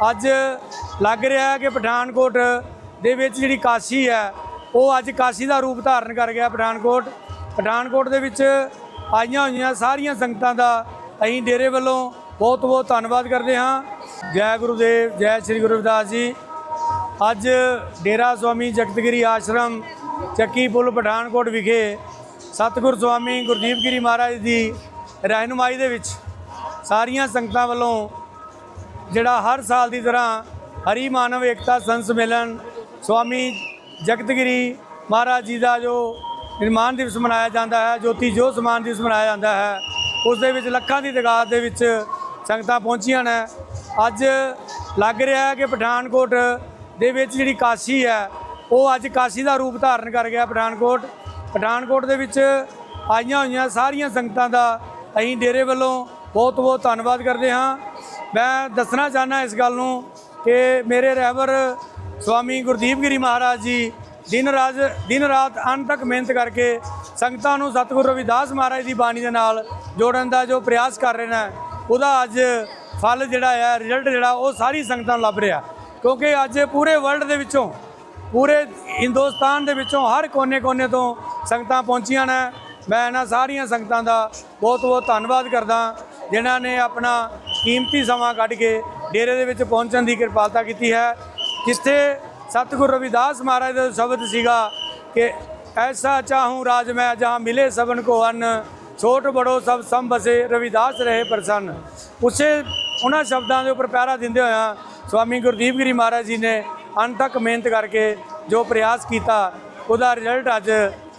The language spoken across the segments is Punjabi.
ਅੱਜ ਲੱਗ ਰਿਹਾ ਹੈ ਕਿ ਪਠਾਨਕੋਟ ਦੇ ਵਿੱਚ ਜਿਹੜੀ ਕਾਸ਼ੀ ਹੈ, ਉਹ ਅੱਜ ਕਾਸ਼ੀ ਦਾ ਰੂਪ ਧਾਰਨ ਕਰ ਗਿਆ ਪਠਾਨਕੋਟ। ਪਠਾਨਕੋਟ ਦੇ ਵਿੱਚ ਆਈਆਂ ਹੋਈਆਂ ਸਾਰੀਆਂ ਸੰਗਤਾਂ ਦਾ ਅਸੀਂ ਡੇਰੇ ਵੱਲੋਂ ਬਹੁਤ ਬਹੁਤ ਧੰਨਵਾਦ ਕਰਦੇ ਹਾਂ। ਜੈ ਗੁਰੂਦੇਵ, ਜੈ ਸ੍ਰੀ ਗੁਰੂ ਰਵਿਦਾਸ ਜੀ। ਅੱਜ ਡੇਰਾ ਸਵਾਮੀ ਜਗਤਗਿਰੀ ਆਸ਼ਰਮ, ਚੱਕੀ ਪੁਲ ਪਠਾਨਕੋਟ ਵਿਖੇ ਸਤਿਗੁਰ ਸਵਾਮੀ ਗੁਰਦੀਪ ਗਿਰੀ ਮਹਾਰਾਜ ਦੀ ਰਹਿਨੁਮਾਈ ਦੇ ਵਿੱਚ ਸਾਰੀਆਂ ਸੰਗਤਾਂ ਵੱਲੋਂ ਜਿਹੜਾ ਹਰ ਸਾਲ ਦੀ ਤਰ੍ਹਾਂ ਹਰੀ ਮਾਨਵ ਏਕਤਾ ਸੰਤ ਸੰਮੇਲਨ ਸਵਾਮੀ ਜਗਤਗਿਰੀ ਮਹਾਰਾਜ ਜੀ ਦਾ ਜੋ ਨਿਰਮਾਣ ਦਿਵਸ ਮਨਾਇਆ ਜਾਂਦਾ ਹੈ, ਜੋਤੀ ਜੋ ਸਮਾਨ ਦਿਵਸ ਮਨਾਇਆ ਜਾਂਦਾ ਹੈ, ਉਸ ਦੇ ਵਿੱਚ ਲੱਖਾਂ ਦੀ ਤਾਦਾਦ ਦੇ ਵਿੱਚ ਸੰਗਤਾਂ ਪਹੁੰਚੀਆਂ ਨੇ। ਅੱਜ ਲੱਗ ਰਿਹਾ ਹੈ ਕਿ ਪਠਾਨਕੋਟ ਦੇ ਵਿੱਚ ਜਿਹੜੀ ਕਾਸ਼ੀ ਹੈ, ਉਹ ਅੱਜ ਕਾਸ਼ੀ ਦਾ ਰੂਪ ਧਾਰਨ ਕਰ ਗਿਆ ਪਠਾਨਕੋਟ। ਪਠਾਨਕੋਟ ਦੇ ਵਿੱਚ ਆਈਆਂ ਹੋਈਆਂ ਸਾਰੀਆਂ ਸੰਗਤਾਂ ਦਾ ਅਸੀਂ ਡੇਰੇ ਵੱਲੋਂ ਬਹੁਤ ਬਹੁਤ ਧੰਨਵਾਦ ਕਰਦੇ ਹਾਂ। ਮੈਂ ਦੱਸਣਾ ਚਾਹਨਾ ਇਸ ਗੱਲ ਨੂੰ ਕਿ ਮੇਰੇ ਰਹਿਬਰ ਸਵਾਮੀ ਗੁਰਦੀਪ ਗਿਰੀ ਮਹਾਰਾਜ ਜੀ ਦਿਨ ਰਾਤ ਦਿਨ ਰਾਤ ਅੰਤ ਤੱਕ ਮਿਹਨਤ ਕਰਕੇ ਸੰਗਤਾਂ ਨੂੰ ਸਤਿਗੁਰੂ ਰਵਿਦਾਸ ਮਹਾਰਾਜ ਦੀ ਬਾਣੀ ਦੇ ਨਾਲ ਜੋੜਨ ਦਾ ਜੋ ਪ੍ਰਯਾਸ ਕਰ ਰਹੇ ਨੇ, ਉਹਦਾ ਅੱਜ ਫਲ ਜਿਹੜਾ ਹੈ ਰਿਜ਼ਲਟ ਜਿਹੜਾ, ਉਹ ਸਾਰੀ ਸੰਗਤਾਂ ਨੂੰ ਲੱਭ ਰਿਹਾ। ਕਿਉਂਕਿ ਅੱਜ ਪੂਰੇ ਵਰਲਡ ਦੇ ਵਿੱਚੋਂ, ਪੂਰੇ ਹਿੰਦੁਸਤਾਨ ਦੇ ਵਿੱਚੋਂ ਹਰ ਕੋਨੇ-ਕੋਨੇ ਤੋਂ ਸੰਗਤਾਂ ਪਹੁੰਚੀਆਂ ਨੇ। ਮੈਂ ਇਹਨਾਂ ਸਾਰੀਆਂ ਸੰਗਤਾਂ ਦਾ ਬਹੁਤ-ਬਹੁਤ ਧੰਨਵਾਦ ਕਰਦਾ, ਜਿਨ੍ਹਾਂ ਨੇ ਆਪਣਾ ਕੀਮਤੀ ਸਮਾਂ ਕੱਢ ਕੇ ਡੇਰੇ ਦੇ ਵਿੱਚ ਪਹੁੰਚਣ ਦੀ ਕਿਰਪਾਲਤਾ ਕੀਤੀ ਹੈ, ਜਿੱਥੇ ਸਤਿਗੁਰੂ ਰਵਿਦਾਸ ਮਹਾਰਾਜ ਦਾ ਸ਼ਬਦ ਸੀਗਾ ਕਿ ਐਸਾ ਚਾਹੂੰ ਰਾਜ ਮੈਂ ਜਹਾਂ ਮਿਲੇ ਸਭਨ ਕੋ ਅੰਨ, ਛੋਟ ਬੜੋ ਸਭ ਸੰਭ ਬਸੇ ਰਵਿਦਾਸ ਰਹੇ ਪ੍ਰਸੰਨ। ਉਸੇ ਉਹਨਾਂ ਸ਼ਬਦਾਂ ਦੇ ਉੱਪਰ ਪਹਿਰਾ ਦਿੰਦੇ ਹੋਇਆ ਸਵਾਮੀ ਗੁਰਦੀਪ ਗਿਰੀ ਮਹਾਰਾਜ ਜੀ ਨੇ ਅੰਤ ਤੱਕ ਮਿਹਨਤ ਕਰਕੇ ਜੋ ਪ੍ਰਯਾਸ ਕੀਤਾ, ਉਹਦਾ ਰਿਜ਼ਲਟ ਅੱਜ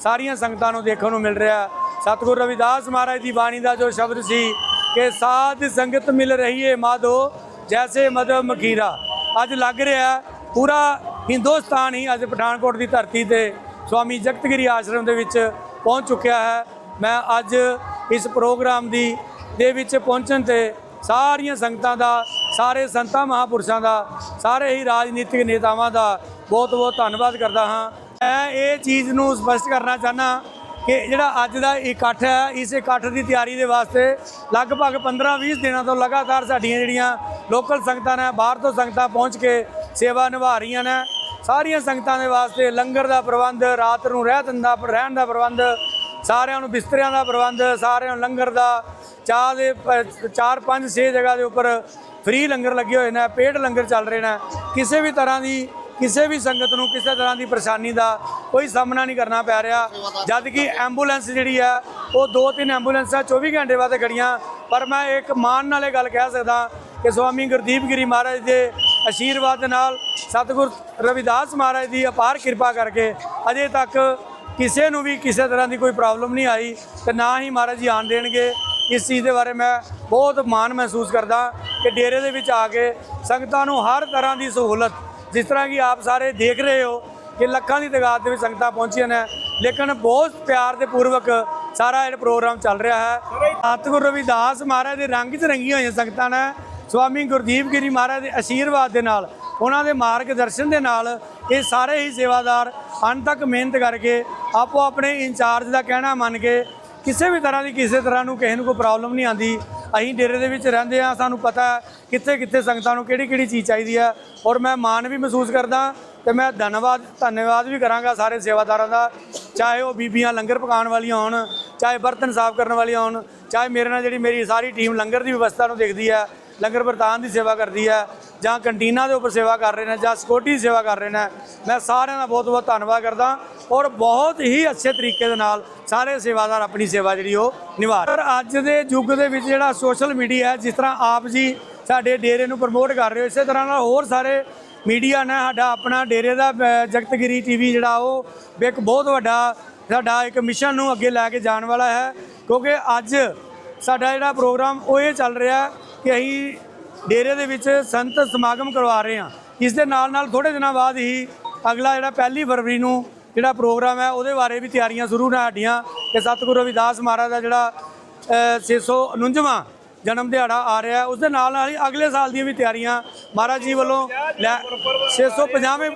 ਸਾਰੀਆਂ ਸੰਗਤਾਂ ਨੂੰ ਦੇਖਣ ਨੂੰ ਮਿਲ ਰਿਹਾ। ਸਤਿਗੁਰੂ ਰਵਿਦਾਸ ਮਹਾਰਾਜ ਦੀ ਬਾਣੀ ਦਾ ਜੋ ਸ਼ਬਦ ਸੀ ਕਿ ਸਾਧ ਸੰਗਤ ਮਿਲ ਰਹੀ ਹੈ ਮਾਧੋ, ਜੈਸੇ ਮਦਵ ਮਖੀਰਾ। ਅੱਜ ਲੱਗ ਰਿਹਾ ਪੂਰਾ ਹਿੰਦੁਸਤਾਨ ਹੀ ਅੱਜ ਪਠਾਨਕੋਟ ਦੀ ਧਰਤੀ ਤੇ ਸਵਾਮੀ ਜਗਤਗਿਰੀ ਆਸ਼ਰਮ ਦੇ ਵਿੱਚ ਪਹੁੰਚ ਚੁੱਕਿਆ ਹੈ। ਮੈਂ ਅੱਜ ਇਸ ਪ੍ਰੋਗਰਾਮ ਦੀ, ਦੇ ਵਿੱਚ ਪਹੁੰਚਣ ਤੇ ਸਾਰੀਆਂ ਸੰਗਤਾਂ ਦਾ, ਸਾਰੇ ਸੰਤਾਂ ਮਹਾਪੁਰਸ਼ਾਂ ਦਾ, ਸਾਰੇ ਹੀ ਰਾਜਨੀਤਿਕ ਨੇਤਾਵਾਂ ਦਾ ਬਹੁਤ ਬਹੁਤ ਧੰਨਵਾਦ ਕਰਦਾ ਹਾਂ। ਮੈਂ ਇਹ ਚੀਜ਼ ਨੂੰ ਸਪਸ਼ਟ ਕਰਨਾ ਚਾਹਨਾ ਕਿ ਜਿਹੜਾ ਅੱਜ ਦਾ ਇਕੱਠ ਹੈ, ਇਸ ਇਕੱਠ ਦੀ ਤਿਆਰੀ ਦੇ ਵਾਸਤੇ ਲਗਭਗ 15-20 ਦਿਨਾਂ ਤੋਂ ਲਗਾਤਾਰ ਸਾਡੀਆਂ ਜਿਹੜੀਆਂ ਲੋਕਲ ਸੰਗਤਾਂ ਨੇ, ਬਾਹਰ ਤੋਂ ਸੰਗਤਾਂ ਪਹੁੰਚ ਕੇ ਸੇਵਾ ਨਿਭਾ ਰਹੀਆਂ ਨੇ। ਸਾਰੀਆਂ ਸੰਗਤਾਂ ਦੇ ਵਾਸਤੇ ਲੰਗਰ ਦਾ ਪ੍ਰਬੰਧ, ਰਾਤ ਨੂੰ ਰਹਿਣ ਦਾ ਰਹਿਣ ਦਾ ਪ੍ਰਬੰਧ, ਸਾਰਿਆਂ ਨੂੰ ਬਿਸਤਰਿਆਂ ਦਾ ਪ੍ਰਬੰਧ, ਸਾਰਿਆਂ ਨੂੰ ਲੰਗਰ ਦਾ ਚਾਹ ਦੇ 4 5 6 ਜਗ੍ਹਾ ਦੇ ਉੱਪਰ ਫ੍ਰੀ ਲੰਗਰ ਲੱਗੇ ਹੋਏ ਨੇ, ਪੇਡ ਲੰਗਰ ਚੱਲ ਰਹੇ ਨੇ। ਕਿਸੇ ਵੀ ਤਰ੍ਹਾਂ ਦੀ, ਕਿਸੇ ਵੀ ਸੰਗਤ ਨੂੰ ਕਿਸੇ ਤਰ੍ਹਾਂ ਦੀ ਪਰੇਸ਼ਾਨੀ ਦਾ ਕੋਈ ਸਾਹਮਣਾ ਨਹੀਂ ਕਰਨਾ ਪੈ ਰਿਹਾ। ਜਦ ਕਿ ਐਂਬੂਲੈਂਸ ਜਿਹੜੀ ਆ ਉਹ ਦੋ ਤਿੰਨ ਐਂਬੂਲੈਂਸਾਂ 24 ਘੰਟੇ ਬਾਅਦ ਖੜੀਆਂ। ਪਰ ਮੈਂ ਇੱਕ ਮਾਣ ਨਾਲ ਇਹ ਗੱਲ ਕਹਿ ਸਕਦਾ ਕਿ ਸਵਾਮੀ ਗੁਰਦੀਪ ਗਿਰੀ ਮਹਾਰਾਜ ਦੇ ਅਸ਼ੀਰਵਾਦ ਦੇ ਨਾਲ ਸਤਿਗੁਰ ਰਵਿਦਾਸ ਮਹਾਰਾਜ ਦੀ ਅਪਾਰ ਕਿਰਪਾ ਕਰਕੇ ਅਜੇ ਤੱਕ ਕਿਸੇ ਨੂੰ ਵੀ ਕਿਸੇ ਤਰ੍ਹਾਂ ਦੀ ਕੋਈ ਪ੍ਰੋਬਲਮ ਨਹੀਂ ਆਈ ਤੇ ਨਾ ਹੀ ਮਹਾਰਾਜ ਜੀ ਆਣ ਦੇਣਗੇ। ਇਸ ਚੀਜ਼ ਦੇ ਬਾਰੇ ਮੈਂ ਬਹੁਤ ਮਾਣ ਮਹਿਸੂਸ ਕਰਦਾ ਕਿ ਡੇਰੇ ਦੇ ਵਿੱਚ ਆ ਕੇ ਸੰਗਤਾਂ ਨੂੰ ਹਰ ਤਰ੍ਹਾਂ ਦੀ ਸਹੂਲਤ, ਜਿਸ ਤਰ੍ਹਾਂ ਕਿ ਆਪ ਸਾਰੇ ਦੇਖ ਰਹੇ ਹੋ ਕਿ ਲੱਖਾਂ ਦੀ ਤਾਦਾਦ ਦੇ ਵਿੱਚ ਸੰਗਤਾਂ ਪਹੁੰਚੀਆਂ ਨੇ। ਲੇਕਿਨ ਬਹੁਤ ਪਿਆਰ ਦੇ ਪੂਰਵਕ ਸਾਰਾ ਇਹ ਪ੍ਰੋਗਰਾਮ ਚੱਲ ਰਿਹਾ ਹੈ। ਸਤਿਗੁਰੂ ਰਵਿਦਾਸ ਮਹਾਰਾਜ ਦੇ ਰੰਗ 'ਚ ਰੰਗੀਆਂ ਹੋਈਆਂ ਸੰਗਤਾਂ ਨੇ। ਸਵਾਮੀ ਗੁਰਦੀਪ ਗਿਰੀ ਮਹਾਰਾਜ ਦੇ ਅਸ਼ੀਰਵਾਦ ਦੇ ਨਾਲ, ਉਹਨਾਂ ਦੇ ਮਾਰਗ ਦਰਸ਼ਨ ਦੇ ਨਾਲ ਇਹ ਸਾਰੇ ਹੀ ਸੇਵਾਦਾਰ ਅੰਤ ਤੱਕ ਮਿਹਨਤ ਕਰਕੇ ਆਪੋ ਆਪਣੇ ਇੰਚਾਰਜ ਦਾ ਕਹਿਣਾ ਮੰਨ ਕੇ ਕਿਸੇ ਵੀ ਤਰ੍ਹਾਂ ਦੀ ਕਿਸੇ ਤਰ੍ਹਾਂ ਨੂੰ ਕਿਸੇ ਨੂੰ ਕੋਈ ਪ੍ਰੋਬਲਮ ਨਹੀਂ ਆਂਦੀ ਅਸੀਂ ਡੇਰੇ ਦੇ ਵਿੱਚ ਰਹਿੰਦੇ ਆ ਸਾਨੂੰ ਪਤਾ ਹੈ ਕਿੱਥੇ ਕਿੱਥੇ ਸੰਗਤਾਂ ਨੂੰ ਕਿਹੜੀ ਕਿਹੜੀ ਚੀਜ਼ ਚਾਹੀਦੀ ਹੈ। ਔਰ ਮੈਂ ਮਾਣ ਵੀ ਮਹਿਸੂਸ ਕਰਦਾ ਤੇ ਮੈਂ ਧੰਨਵਾਦ ਧੰਨਵਾਦ ਵੀ ਕਰਾਂਗਾ ਸਾਰੇ ਸੇਵਾਦਾਰਾਂ ਦਾ। ਚਾਹੇ ਉਹ ਬੀਬੀਆਂ ਲੰਗਰ ਪਕਾਉਣ ਵਾਲੀਆਂ ਹੋਣ, ਚਾਹੇ ਬਰਤਨ ਸਾਫ਼ ਕਰਨ ਵਾਲੀਆਂ ਹੋਣ, ਚਾਹੇ ਮੇਰੇ ਨਾਲ ਜਿਹੜੀ ਮੇਰੀ ਸਾਰੀ ਟੀਮ ਲੰਗਰ ਦੀ ਵਿਵਸਥਾ ਨੂੰ ਦੇਖਦੀ ਹੈ, ਲੰਗਰ ਵਰਤਾਨ ਦੀ ਸੇਵਾ ਕਰਦੀ ਹੈ, ਜਾਂ ਕੰਟੀਨਾਂ ਦੇ ਉੱਪਰ ਸੇਵਾ ਕਰ ਰਹੇ ਨੇ, ਜਾਂ ਸਿਕਿਉਰਿਟੀ ਦੀ ਸੇਵਾ ਕਰ ਰਹੇ ਨੇ, ਮੈਂ ਸਾਰਿਆਂ ਦਾ ਬਹੁਤ ਬਹੁਤ ਧੰਨਵਾਦ ਕਰਦਾ ਔਰ ਬਹੁਤ ਹੀ ਅੱਛੇ ਤਰੀਕੇ ਦੇ ਨਾਲ ਸਾਰੇ ਸੇਵਾਦਾਰ ਆਪਣੀ ਸੇਵਾ ਜਿਹੜੀ ਉਹ ਨਿਭਾ ਰਹੇ ਅੱਜ ਦੇ ਯੁੱਗ ਦੇ ਵਿੱਚ ਜਿਹੜਾ ਸੋਸ਼ਲ ਮੀਡੀਆ ਹੈ, ਜਿਸ ਤਰ੍ਹਾਂ ਆਪ ਜੀ ਸਾਡੇ ਡੇਰੇ ਨੂੰ ਪ੍ਰਮੋਟ ਕਰ ਰਹੇ ਹੋ, ਇਸੇ ਤਰ੍ਹਾਂ ਨਾਲ ਹੋਰ ਸਾਰੇ ਮੀਡੀਆ ਨੇ ਸਾਡਾ ਆਪਣਾ ਡੇਰੇ ਦਾ ਅ, ਜਗਤਗਿਰੀ ਟੀਵੀ ਜਿਹੜਾ ਉਹ ਵੀ ਇੱਕ ਬਹੁਤ ਵੱਡਾ ਸਾਡਾ ਇੱਕ ਮਿਸ਼ਨ ਨੂੰ ਅੱਗੇ ਲੈ ਕੇ ਜਾਣ ਵਾਲਾ ਹੈ। ਕਿਉਂਕਿ ਅੱਜ ਸਾਡਾ ਜਿਹੜਾ ਪ੍ਰੋਗਰਾਮ ਉਹ ਇਹ ਚੱਲ ਰਿਹਾ ਕਿ ਅਸੀਂ ਡੇਰੇ ਦੇ ਵਿੱਚ ਸੰਤ ਸਮਾਗਮ ਕਰਵਾ ਰਹੇ ਹਾਂ। ਇਸ ਦੇ ਨਾਲ ਨਾਲ ਥੋੜੇ ਦਿਨਾਂ ਬਾਅਦ ਹੀ ਅਗਲਾ ਜਿਹੜਾ ਪਹਿਲੀ ਫਰਵਰੀ ਨੂੰ ਜਿਹੜਾ ਪ੍ਰੋਗਰਾਮ ਹੈ ਉਹਦੇ ਬਾਰੇ ਵੀ ਤਿਆਰੀਆਂ ਸ਼ੁਰੂ ਨੇ ਸਾਡੀਆਂ। ਕਿ ਸਤਿਗੁਰੂ ਰਵਿਦਾਸ ਮਹਾਰਾਜ ਦਾ ਜਿਹੜਾ ਅ, 649ਵਾਂ ਜਨਮ ਦਿਹਾੜਾ ਆ ਰਿਹਾ। ਉਸ ਦੇ ਨਾਲ ਨਾਲ ਹੀ ਅਗਲੇ ਸਾਲ ਦੀਆਂ ਵੀ ਤਿਆਰੀਆਂ। ਮਹਾਰਾਜ ਜੀ ਵੱਲੋਂ ਲੈ 650ਵੇਂ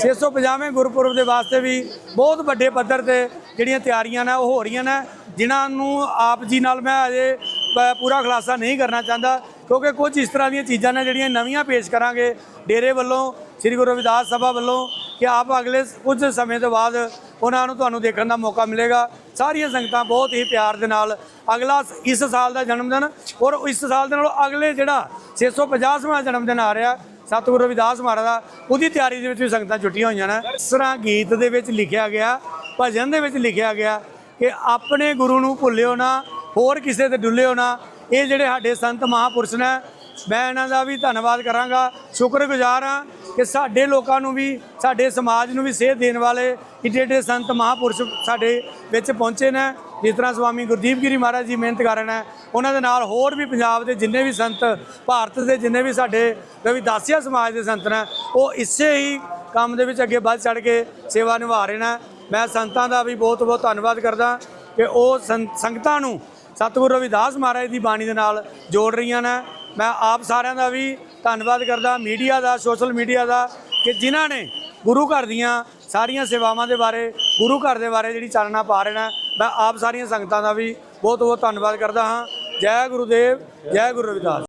650ਵੇਂ ਗੁਰਪੁਰਬ ਦੇ ਵਾਸਤੇ ਵੀ ਬਹੁਤ ਵੱਡੇ ਪੱਧਰ ਤੇ ਜਿਹੜੀਆਂ ਤਿਆਰੀਆਂ ਨੇ, ਉਹ ਹੋ ਰਹੀਆਂ ਨੇ। ਜਿਨ੍ਹਾਂ ਨੂੰ ਆਪ ਜੀ ਨਾਲ ਮੈਂ ਅਜੇ ਪ- ਪੂਰਾ ਖੁਲਾਸਾ ਨਹੀਂ ਕਰਨਾ ਚਾਹੁੰਦਾ, ਕਿਉਂਕਿ ਕੁਝ ਇਸ ਤਰ੍ਹਾਂ ਦੀਆਂ ਚੀਜ਼ਾਂ ਨੇ ਜਿਹੜੀਆਂ ਨਵੀਆਂ ਪੇਸ਼ ਕਰਾਂਗੇ। ਡੇਰੇ ਵੱਲੋਂ, ਸ੍ਰੀ ਗੁਰੂ ਰਵਿਦਾਸ ਸਭਾ ਵੱਲੋਂ ਕਿ ਆਪ ਅਗਲੇ ਕੁਝ ਸਮੇਂ ਤੋਂ ਬਾਅਦ ਉਹਨਾਂ ਨੂੰ ਤੁਹਾਨੂੰ ਦੇਖਣ ਦਾ ਮੌਕਾ ਮਿਲੇਗਾ। ਸਾਰੀਆਂ ਸੰਗਤਾਂ ਬਹੁਤ ਹੀ ਪਿਆਰ ਦੇ ਨਾਲ ਅਗਲਾ ਇਸ ਸਾਲ ਦਾ ਜਨਮ ਦਿਨ ਔਰ ਇਸ ਸਾਲ ਦੇ ਨਾਲ ਅਗਲੇ ਜਿਹੜਾ 650ਵਾਂ ਜਨਮ ਦਿਨ ਆ ਰਿਹਾ, ਸਤਿਗੁਰੂ ਰਵਿਦਾਸ ਮਹਾਰਾਜ ਦਾ, ਉਹਦੀ ਤਿਆਰੀ ਦੇ ਵਿੱਚ ਵੀ ਸੰਗਤਾਂ ਜੁਟੀਆਂ ਹੋਈਆਂ ਨੇ। ਇਸ ਤਰ੍ਹਾਂ ਗੀਤ ਦੇ ਵਿੱਚ ਲਿਖਿਆ ਗਿਆ, ਭਜਨ ਦੇ ਵਿੱਚ ਲਿਖਿਆ ਗਿਆ ਕਿ ਆਪਣੇ ਗੁਰੂ ਨੂੰ ਭੁੱਲਿਓ ਨਾ, ਹੋਰ ਕਿਸੇ ਤੇ ਡੁੱਲਿਓ ਨਾ। ਇਹ ਜਿਹੜੇ ਸਾਡੇ ਸੰਤ ਮਹਾਪੁਰਸ਼ ਨੇ, ਮੈਂ ਇਹਨਾਂ ਦਾ ਵੀ ਧੰਨਵਾਦ ਕਰਾਂਗਾ। ਸ਼ੁਕਰਗੁਜ਼ਾਰ ਹਾਂ ਕਿ ਸਾਡੇ ਲੋਕਾਂ ਨੂੰ ਵੀ, ਸਾਡੇ ਸਮਾਜ ਨੂੰ ਵੀ ਸੇਧ ਦੇਣ ਵਾਲੇ ਏਡੇ ਏਡੇ ਸੰਤ ਮਹਾਪੁਰਸ਼ ਸਾਡੇ ਵਿੱਚ ਪਹੁੰਚੇ ਨੇ। ਜਿਸ ਤਰ੍ਹਾਂ ਸਵਾਮੀ ਗੁਰਦੀਪ ਗਿਰੀ ਮਹਾਰਾਜ ਜੀ ਮਿਹਨਤ ਕਰ ਰਹੇ ਨੇ। ਉਹਨਾਂ ਦੇ ਨਾਲ ਹੋਰ ਵੀ ਪੰਜਾਬ ਦੇ ਜਿੰਨੇ ਵੀ ਸੰਤ, ਭਾਰਤ ਦੇ ਜਿੰਨੇ ਵੀ ਸਾਡੇ ਰਵਿਦਾਸੀਆ ਸਮਾਜ ਦੇ ਸੰਤ ਨੇ, ਉਹ ਇਸੇ ਹੀ ਕੰਮ ਦੇ ਵਿੱਚ ਅੱਗੇ ਵੱਧ ਚੜ ਕੇ ਸੇਵਾ ਨਿਭਾ ਰਹੇ ਨੇ। ਮੈਂ ਸੰਤਾਂ ਦਾ ਵੀ ਬਹੁਤ ਬਹੁਤ ਧੰਨਵਾਦ ਕਰਦਾ ਕਿ ਉਹ ਸੰ- ਸੰਗਤਾਂ ਨੂੰ ਸਤਿਗੁਰੂ ਰਵਿਦਾਸ ਮਹਾਰਾਜ ਦੀ ਬਾਣੀ ਦੇ ਨਾਲ ਜੋੜ ਰਹੀਆਂ ਨੇ। ਮੈਂ ਆਪ ਸਾਰਿਆਂ ਦਾ ਵੀ ਧੰਨਵਾਦ ਕਰਦਾ ਮੀਡੀਆ ਦਾ, ਸੋਸ਼ਲ ਮੀਡੀਆ ਦਾ, ਕਿ ਜਿਨ੍ਹਾਂ ਨੇ ਗੁਰੂ ਘਰ ਦੀਆਂ ਸਾਰੀਆਂ ਸੇਵਾਵਾਂ ਦੇ ਬਾਰੇ, ਗੁਰੂ ਘਰ ਦੇ ਬਾਰੇ ਜਿਹੜੀ ਚਾਨਣਾ ਪਾ ਰਹੇ ਨੇ, ਮੈਂ ਆਪ ਸਾਰੀਆਂ ਸੰਗਤਾਂ ਦਾ ਵੀ ਬਹੁਤ ਬਹੁਤ ਧੰਨਵਾਦ ਕਰਦਾ ਹਾਂ। ਜੈ ਗੁਰੂਦੇਵ, ਜੈ ਗੁਰੂ ਰਵਿਦਾਸ।